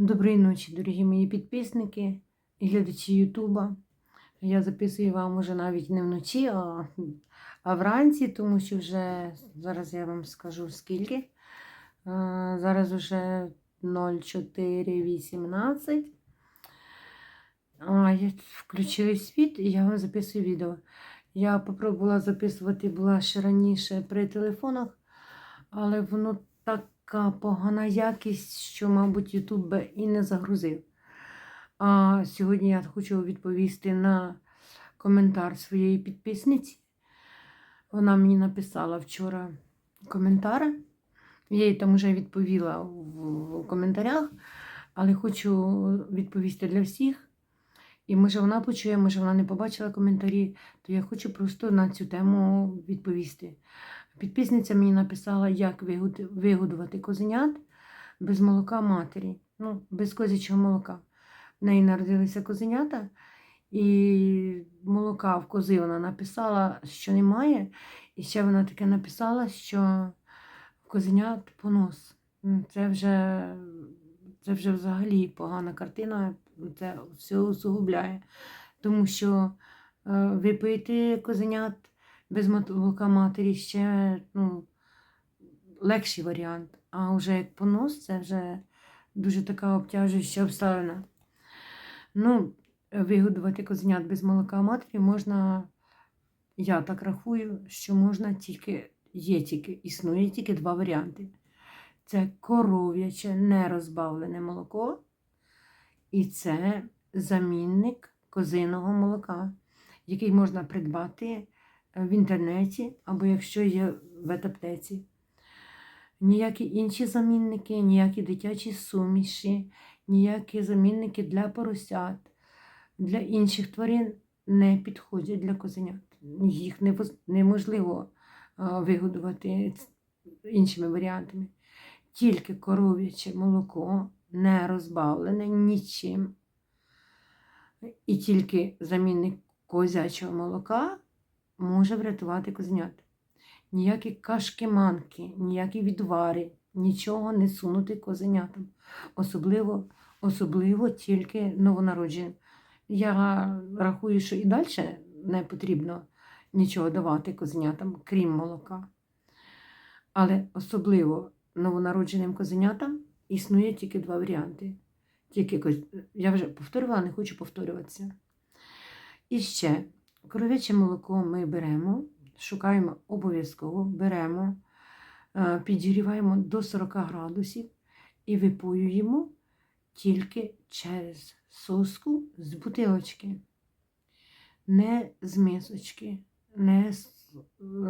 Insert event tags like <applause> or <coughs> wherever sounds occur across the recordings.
Доброї ночі, дорогі мої підписники і глядачі Ютуба. Я записую вам уже навіть не вночі, а, а вранці, тому що вже зараз я вам скажу скільки. А, зараз вже 04.18. А, я включила світ і я вам записую відео. Я попробувала записувати була ще раніше при телефонах, але воно така погана якість, що, мабуть, Ютуб би і не загрузив. А сьогодні я хочу відповісти на коментар своєї підписниці. Вона мені написала вчора коментар. Я їй там вже відповіла в, коментарях, але хочу відповісти для всіх. І може вона почує, може вона не побачила коментарі, то я хочу просто на цю тему відповісти. Підписниця мені написала, як вигодувати козенят без молока матері, ну, без козячого молока. В неї народилися козенята, і молока в кози вона написала, що немає. І ще вона таке написала, що козенят понос. Це вже, це вже взагалі погана картина, це все усугубляє. Тому що е, випити козенят без молока матері ще ну, легший варіант. А вже як понос, це вже дуже така обтяжуюча обставина. Ну, вигодувати козенят без молока матері можна, я так рахую, що можна тільки, є тільки, існує тільки два варіанти. Це коров'яче нерозбавлене молоко, і це замінник козиного молока, який можна придбати в інтернеті або якщо є в ветаптеці. Ніякі інші замінники, ніякі дитячі суміші, ніякі замінники для поросят, для інших тварин не підходять для козенят. Їх неможливо вигодувати іншими варіантами. Тільки коров'яче молоко не розбавлене нічим. І тільки замінник козячого молока може врятувати козенят. Ніякі кашки-манки, ніякі відвари, нічого не сунути козенятам. Особливо, особливо тільки новонародженим. Я рахую, що і далі не потрібно нічого давати козенятам, крім молока. Але особливо новонародженим козенятам існує тільки два варіанти. Тільки Я вже повторювала, не хочу повторюватися. І ще коров'яче молоко ми беремо, шукаємо обов'язково, беремо, е, підігріваємо до 40 градусів і випоюємо тільки через соску з бутилочки, не з мисочки, не з е,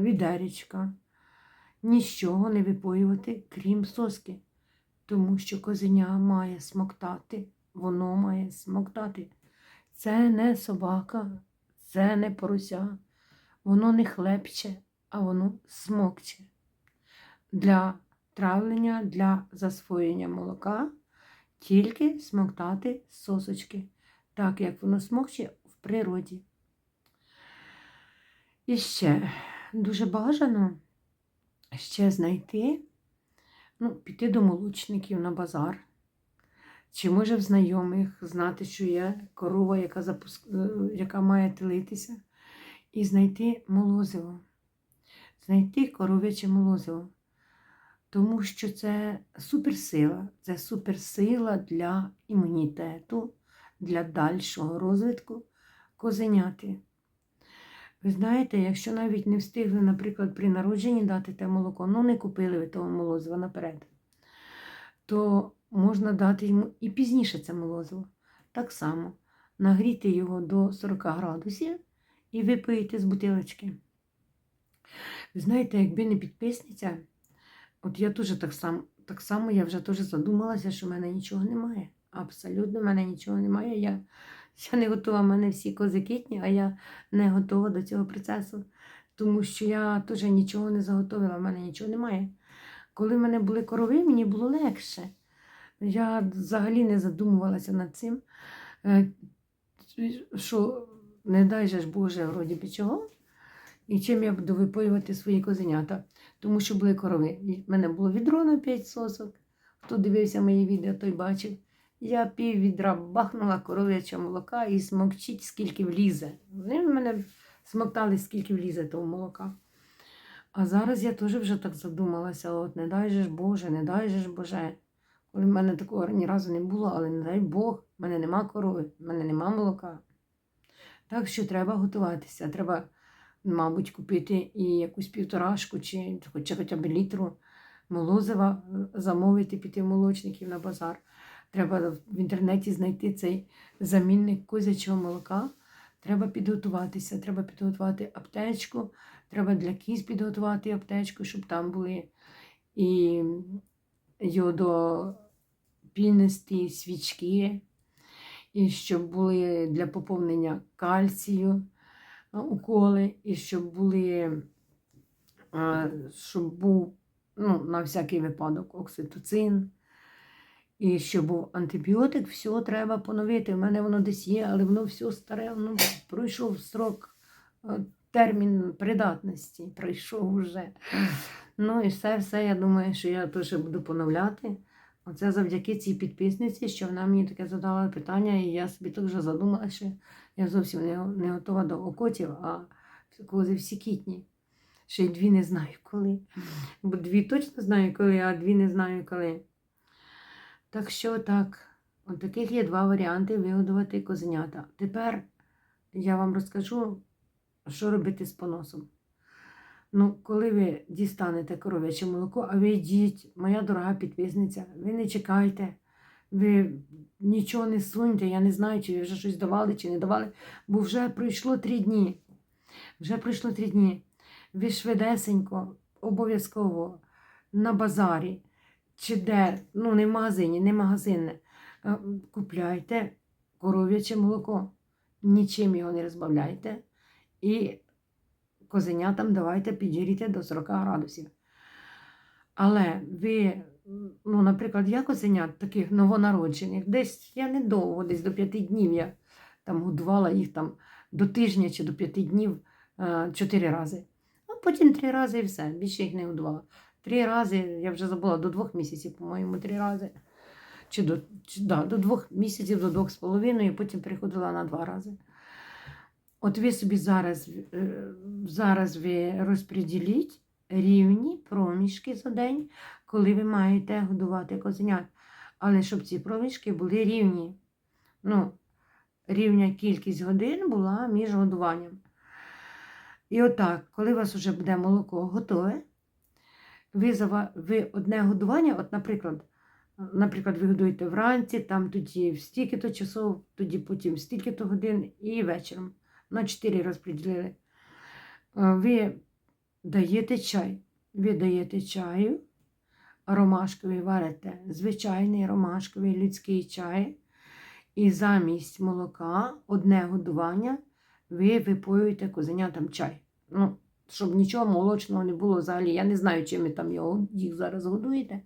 відеречка. Нічого не випоювати, крім соски, тому що козеня має смоктати, воно має смоктати. Це не собака, це не порося, воно не хлебче, а воно смокче. Для травлення, для засвоєння молока тільки смоктати сосочки, так як воно смокче в природі. І ще дуже бажано ще знайти, ну, піти до молочників на базар. Чи може в знайомих знати, що є корова, яка, запуск... е, яка має телитися, і знайти молозиво, знайти коров'яче молозиво. Тому що це суперсила, це суперсила для імунітету, для дальшого розвитку козеняти. Ви знаєте, якщо навіть не встигли, наприклад, при народженні дати те молоко, ну не купили ви того молозива наперед, то можна дати йому і пізніше це молозиво. Так само нагріти його до 40 градусів і випийте з бутилочки. Ви знаєте, якби не підписниця, от я теж так само, так само я вже теж задумалася, що в мене нічого немає. Абсолютно в мене нічого немає. Я, я не готова, в мене всі козакітні, а я не готова до цього процесу, тому що я теж нічого не заготовила, в мене нічого немає. Коли в мене були корови, мені було легше. Я взагалі не задумувалася над цим, е, що не дай же ж Боже, вроді би чого, і чим я буду випоювати свої козенята. Тому що були корови. В мене було відро на 5 сосок. Хто дивився мої відео, той бачив. Я пів відра бахнула коров'яче молока і смокчить, скільки влізе. Вони в мене смоктали, скільки влізе того молока. А зараз я теж вже так задумалася, от не дай же ж Боже, не дай же ж Боже. Коли в мене такого ні разу не було, але не дай Бог, в мене нема корови, в мене нема молока. Так що треба готуватися. Треба, мабуть, купити і якусь півторашку чи хоча, хоча б літру молозива, е, замовити, піти в молочників на базар. Треба в інтернеті знайти цей замінник козячого молока. Треба підготуватися, треба підготувати аптечку, треба для кіз підготувати аптечку, щоб там були і йодопінисті свічки, і щоб були для поповнення кальцію уколи, і щоб були, щоб був ну, на всякий випадок окситоцин. І щоб був антибіотик, все треба поновити. У мене воно десь є, але воно все старе, воно пройшов строк, е, термін придатності, пройшов вже. Ну і все, все, я думаю, що я теж буду поновляти. Оце завдяки цій підписниці, що вона мені таке задала питання, і я собі так вже задумала, що я зовсім не, не готова до окотів, а кози всі кітні. Ще й дві не знаю коли. Бо дві точно знаю коли, а дві не знаю коли. Так що так, от таких є два варіанти вигодувати козенята. Тепер я вам розкажу, що робити з поносом. Ну, коли ви дістанете коров'яче молоко, а ви йдіть, моя дорога підписниця, ви не чекайте, ви нічого не суньте, я не знаю, чи ви вже щось давали, чи не давали, бо вже пройшло три дні. Вже пройшло три дні. Ви швидесенько, обов'язково на базарі чи де, ну не в магазині, не магазинне, купляйте коров'яче молоко, нічим його не розбавляйте. І козенятам давайте підігріти до 40 градусів. Але ви, ну, наприклад, я козенят таких новонароджених, десь я недовго, десь до 5 днів я там годувала їх там до тижня чи до 5 днів 4 рази. А потім 3 рази і все, більше їх не годувала. Три рази, я вже забула, до двох місяців, по-моєму, три рази. Чи до чи, да, до двох місяців, до двох з половиною, потім переходила на два рази. От ви собі зараз, е, зараз ви розподіліть рівні проміжки за день, коли ви маєте годувати козенят. Але щоб ці проміжки були рівні. Ну, рівня кількість годин була між годуванням. І отак, коли у вас вже буде молоко готове, ви, ви одне годування, от, наприклад, наприклад, ви годуєте вранці, там тоді стільки-то часов, тоді потім стільки-то годин і вечором. На 4 розподілили. Е, Ви даєте чай. Ви даєте чаю, ромашковий варите, звичайний ромашковий людський чай. І замість молока одне годування ви випоюєте козенятам чай. Ну, щоб нічого молочного не було взагалі. Я не знаю, чим ви там його їх зараз годуєте.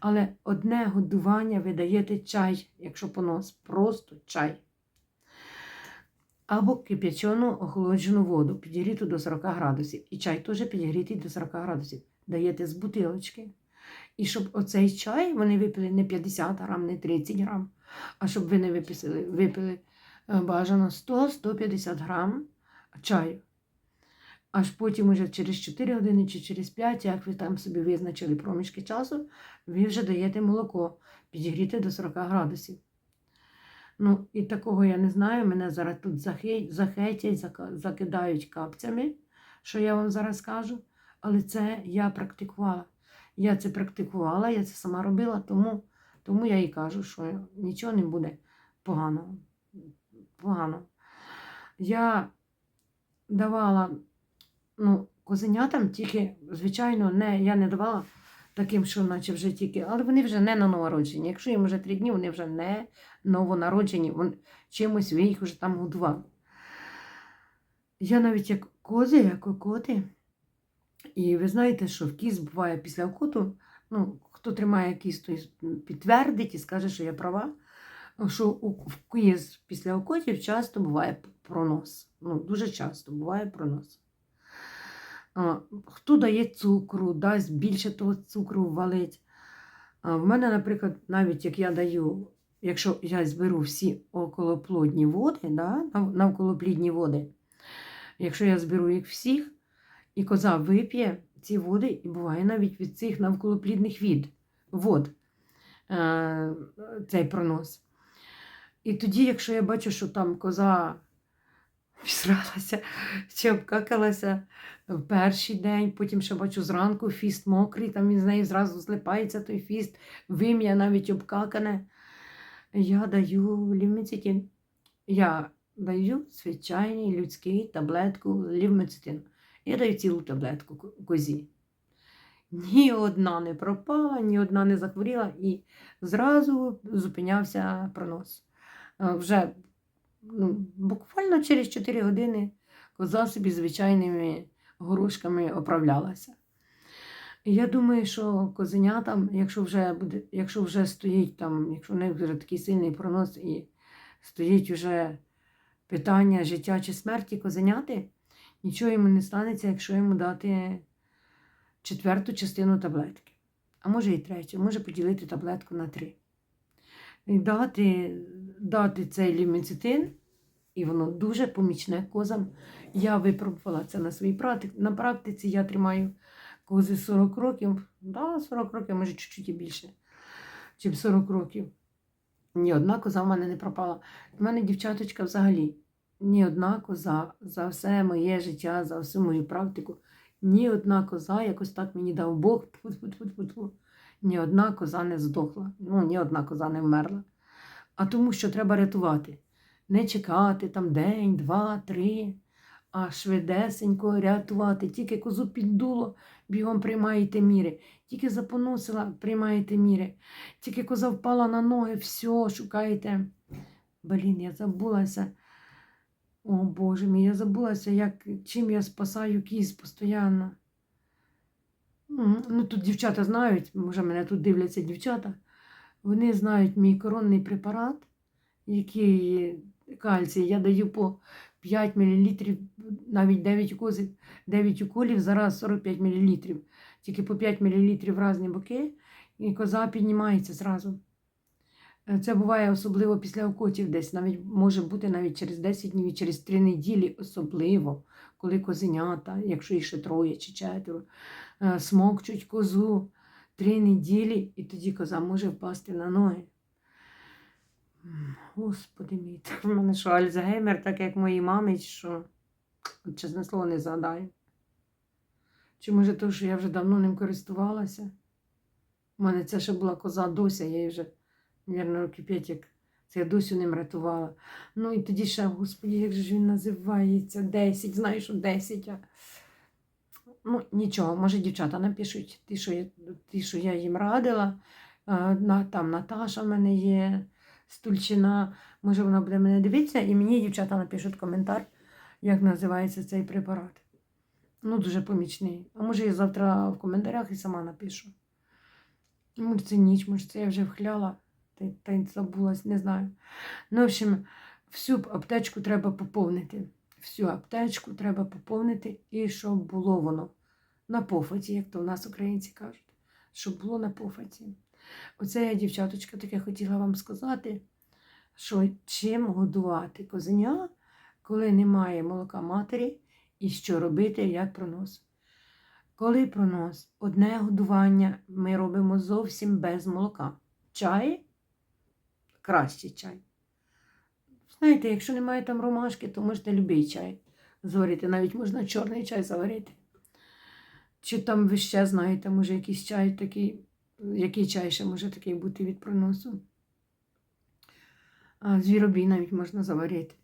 Але одне годування ви даєте чай, якщо понос, просто чай. Або кип'ячену охолоджену воду, підігріту до 40 градусів. І чай теж підігрітий до 40 градусів. Даєте з бутилочки. І щоб оцей чай вони випили не 50 грам, не 30 грам, а щоб ви не виписали, випили е, бажано 100-150 грам чаю. Аж потім, уже через 4 години чи через 5, як ви там собі визначили проміжки часу, ви вже даєте молоко, підігріте до 40 градусів. Ну, і такого я не знаю. Мене зараз тут захейтять, закидають капцями, що я вам зараз скажу. Але це я практикувала. Я це практикувала, я це сама робила, тому, тому я і кажу, що нічого не буде поганого. Погано. Я давала ну, козенятам тільки, звичайно, не, я не давала таким, що наче вже тільки, але вони вже не на новонароджені. Якщо їм вже три дні, вони вже не новонароджені, вони, чимось ви їх вже там годували. Я навіть як кози, як окоти. І ви знаєте, що в кіз буває після окоту, ну, хто тримає кіз, той підтвердить і скаже, що я права, що в кіз після окотів часто буває пронос. Ну, дуже часто буває пронос. Хто дає цукру, дасть більше того цукру валить. В мене, наприклад, навіть як я даю якщо я зберу всі околоплодні води, да, нав- навколоплідні води, якщо я зберу їх всіх, і коза вип'є ці води, і буває навіть від цих навколоплідних від, вод е, цей пронос. І тоді, якщо я бачу, що там коза всралася чи обкакалася в перший день, потім ще бачу зранку фіст мокрий, там він з неї зразу злипається той фіст, вим'я навіть обкакане. Я даю лівмецитин. Я даю звичайний людський таблетку лівмецитин. Я даю цілу таблетку козі. Ні одна не пропала, ні одна не захворіла, і зразу зупинявся пронос. Е, Вже ну, буквально через 4 години коза собі звичайними горошками оправлялася. Я думаю, що козенятам, якщо вже буде, якщо вже стоїть там, якщо в них вже такий сильний пронос і стоїть вже питання життя чи смерті козеняти, нічого йому не станеться, якщо йому дати четверту частину таблетки. А може і третю, може поділити таблетку на три. І дати, дати цей ліміцитин, і воно дуже помічне козам. Я випробувала це на своїй практиці. На практиці я тримаю кози 40 років, да, 40 років, може чуть-чуть і більше, чим 40 років. Ні одна коза в мене не пропала. У мене дівчаточка взагалі. Ні одна коза за все моє життя, за всю мою практику, ні одна коза, якось так мені дав Бог, тьфу-тьфу-тьфу-тьфу, ні одна коза не здохла, ну, ні одна коза не вмерла. А тому, що треба рятувати. Не чекати там день, два, три, а швидесенько рятувати. Тільки козу піддуло, бігом приймаєте міри. Тільки запоносила, приймаєте міри. Тільки коза впала на ноги, все, шукаєте. Блін, я забулася. О Боже мій, я забулася, як, чим я спасаю кіз постійно. Ну, тут дівчата знають, може, мене тут дивляться дівчата. Вони знають мій коронний препарат, який кальцій. Я даю по 5 мл, навіть 9 уколів, 9 уколів, зараз 45 мл. Тільки по 5 мл в різні боки, і коза піднімається зразу. Е, Це буває особливо після окотів десь, навіть може бути навіть через 10 днів, через 3 неділі, особливо, коли козенята, якщо їх ще троє чи четверо, смокчуть козу три неділі, і тоді коза може впасти на ноги. Господи мій, <laughs> так в мене що Альцгеймер, так як моїй мамі, що чесне слово не згадаю. Чи може то, що я вже давно ним користувалася? У мене це ще була коза Дося, я її вже, мабуть, років п'ять, як це я Досю ним рятувала. Ну і тоді ще, господі, як же ж він називається? 10, знаєш, 10. Ну, нічого, може, дівчата напишуть, ті, що я, ті, що я їм радила. На, там Наташа в мене є, Стульчина. Може, вона буде мене дивитися, і мені дівчата напишуть коментар, як називається цей препарат. Ну, дуже помічний. А може, я завтра в коментарях і сама напишу. Може, це ніч, може, це я вже вхляла, та, та й забулась, не знаю. Ну, в общем, всю аптечку треба поповнити. Всю аптечку треба поповнити, і щоб було воно на пофаті, як то в нас українці кажуть, щоб було на пофаті. Оце я, дівчаточка, таке хотіла вам сказати, що чим годувати козеня, коли немає молока матері, і що робити, як пронос. Коли пронос, одне годування ми робимо зовсім без молока. Чай кращий чай. Знаєте, якщо немає там ромашки, то можете любий чай зварити. Навіть можна чорний чай заварити. Чи там ви ще знаєте, може якийсь чай такий, який чай ще може такий бути від проносу? Звіробій навіть можна заварити.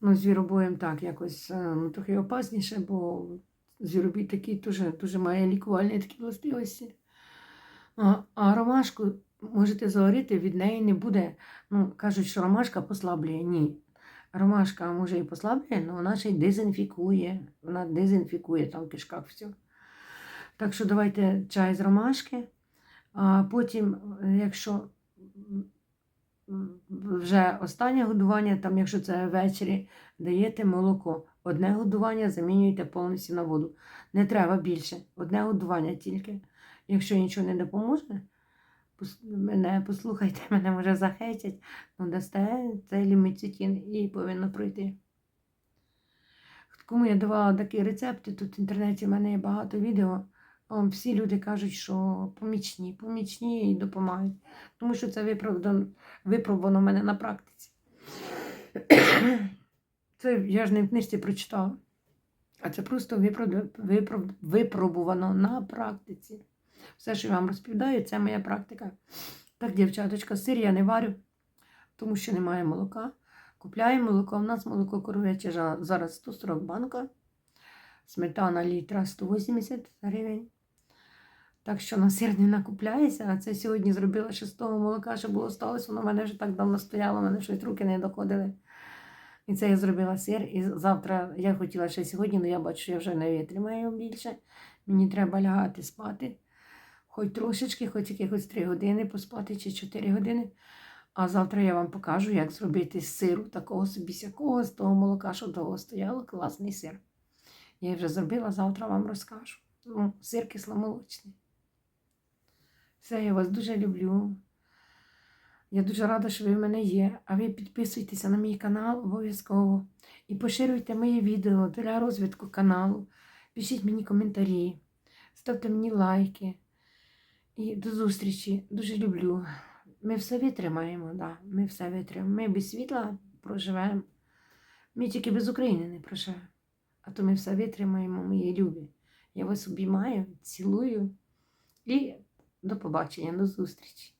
Ну, звіробоєм так, якось е, ну, трохи опасніше, бо звіробій такий дуже, дуже має лікувальні такі властивості. А, а ромашку можете заварити, від неї не буде. Ну, кажуть, що ромашка послаблює. Ні. Ромашка може і послаблює, але вона ще й дезінфікує. Вона дезінфікує там в кишках все. Так що давайте чай з ромашки. А потім, якщо вже останнє годування, там, якщо це ввечері, даєте молоко. Одне годування замінюєте повністю на воду. Не треба більше. Одне годування тільки. Якщо нічого не допоможе, мене послухайте, <laughs> мене може захейтять, ну дасте цей ліміцитін і повинно пройти. Кому я давала такі рецепти, тут в інтернеті в мене є багато відео. Всі люди кажуть, що помічні, помічні і допомагають. Тому що це виправдано, випробувано в мене на практиці. <coughs> Це я ж не в книжці прочитала. А це просто випробувано на практиці. Все, що я вам розповідаю, це моя практика. Так, дівчаточка, сир я не варю, тому що немає молока. Купляю молоко. У нас молоко коров'яче зараз 140 банка. Сметана літра 180 гривень. Так що на сир не накупляється, а це сьогодні зробила ще з того молока, що було сталося, воно в мене вже так давно стояло, в мене щось руки не доходили. І це я зробила сир. І завтра я хотіла ще сьогодні, але я бачу, що я вже не витримаю більше. Мені треба лягати спати. Хоч трошечки, хоч якихось 3 години поспати чи 4 години. А завтра я вам покажу, як зробити з сиру такого собі сякого, з того молока, що довго стояло, класний сир. Я вже зробила, завтра вам розкажу. Ну, сир кисломолочний. Все, я вас дуже люблю. Я дуже рада, що ви в мене є. А ви підписуйтеся на мій канал обов'язково. І поширюйте мої відео для розвитку каналу. Пишіть мені коментарі, ставте мені лайки. І до зустрічі. Дуже люблю. Ми все витримаємо, да. ми все витримаємо. Ми без світла проживемо. Ми тільки без України не проживемо. А то ми все витримаємо, мої любі. Я вас обіймаю, цілую і до побачення, до зустрічі.